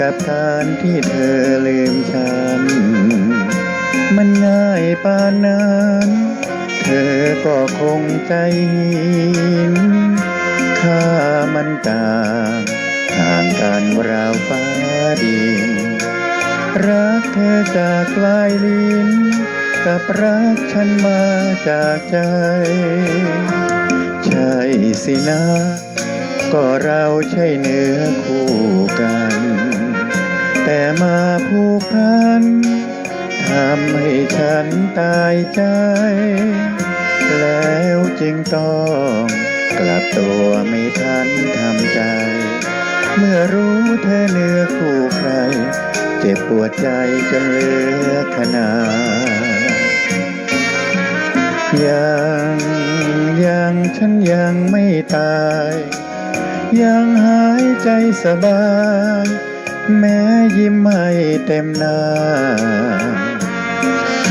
กับการที่เธอลืมฉัน มันง่ายปานนั้นเธอก็คงใจหินค่ามันต่างห่างกันราวฟ้าดินรักเธอจากลายลิ้น กับรักฉันมาจากใจ ใช่สินะ ก็เราใช่เนื้อคู่กัน แต่มาผูกพันทำให้ฉันตายใจ แล้วจึงต้องกลับตัวไม่ทันทำใจ เมื่อรู้เธอเนื้อคู่ใคร เจ็บปวดใจจนเหลือขนาดยังยังฉันยังไม่ตาย ยังหายใจสบาย แม้ยิ้มไม่เต็มหน้าท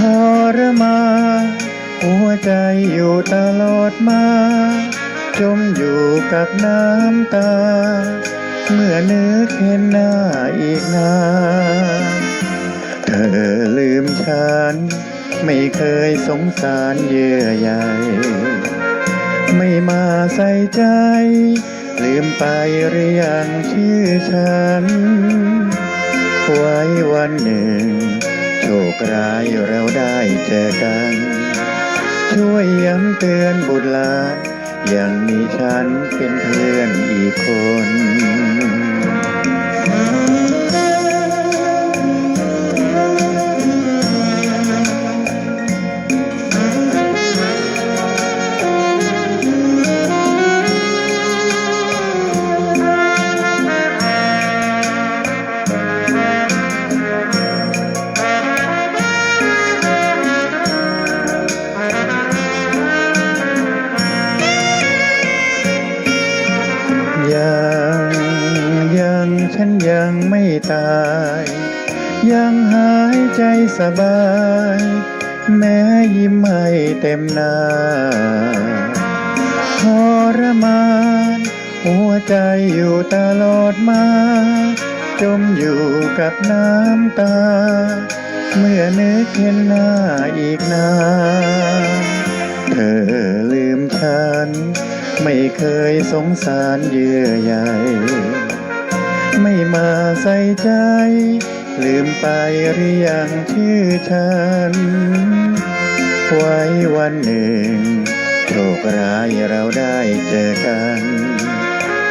รมา หัวใจอยู่ตลอดมา จมอยู่กับน้ำตา เมื่อนึกเห็นหน้าอีกนานเธอลืมฉัน ไม่เคยสงสารเยื่อใยไม่มาใส่ใจ ลืมไปหรือยังชื่อฉัน ไว้วันหนึ่ง โชคร้ายเราได้เจอกัน ช่วยย้ำเตือนบุตรหลานยังมีฉันเป็นเพื่อนอีกคน ยังไม่ตาย ยังหายใจสบาย แม้ยิ้มไม่เต็มหน้าทรมาน หัวใจอยู่ตลอดมา จมอยู่กับน้ำตา เมื่อนึกเห็นหน้าอีกนานเธอลืมฉัน ไม่เคยสงสารเยื่อใย ไม่มาใส่ใจ ลืมไปหรือยังชื่อฉัน ไว้วันหนึ่งโชคร้ายเราได้เจอกัน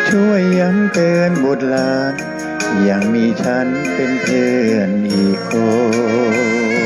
ช่วยย้ำเตือนบุตรหลานยังมีฉันเป็นเพื่อนอีกคน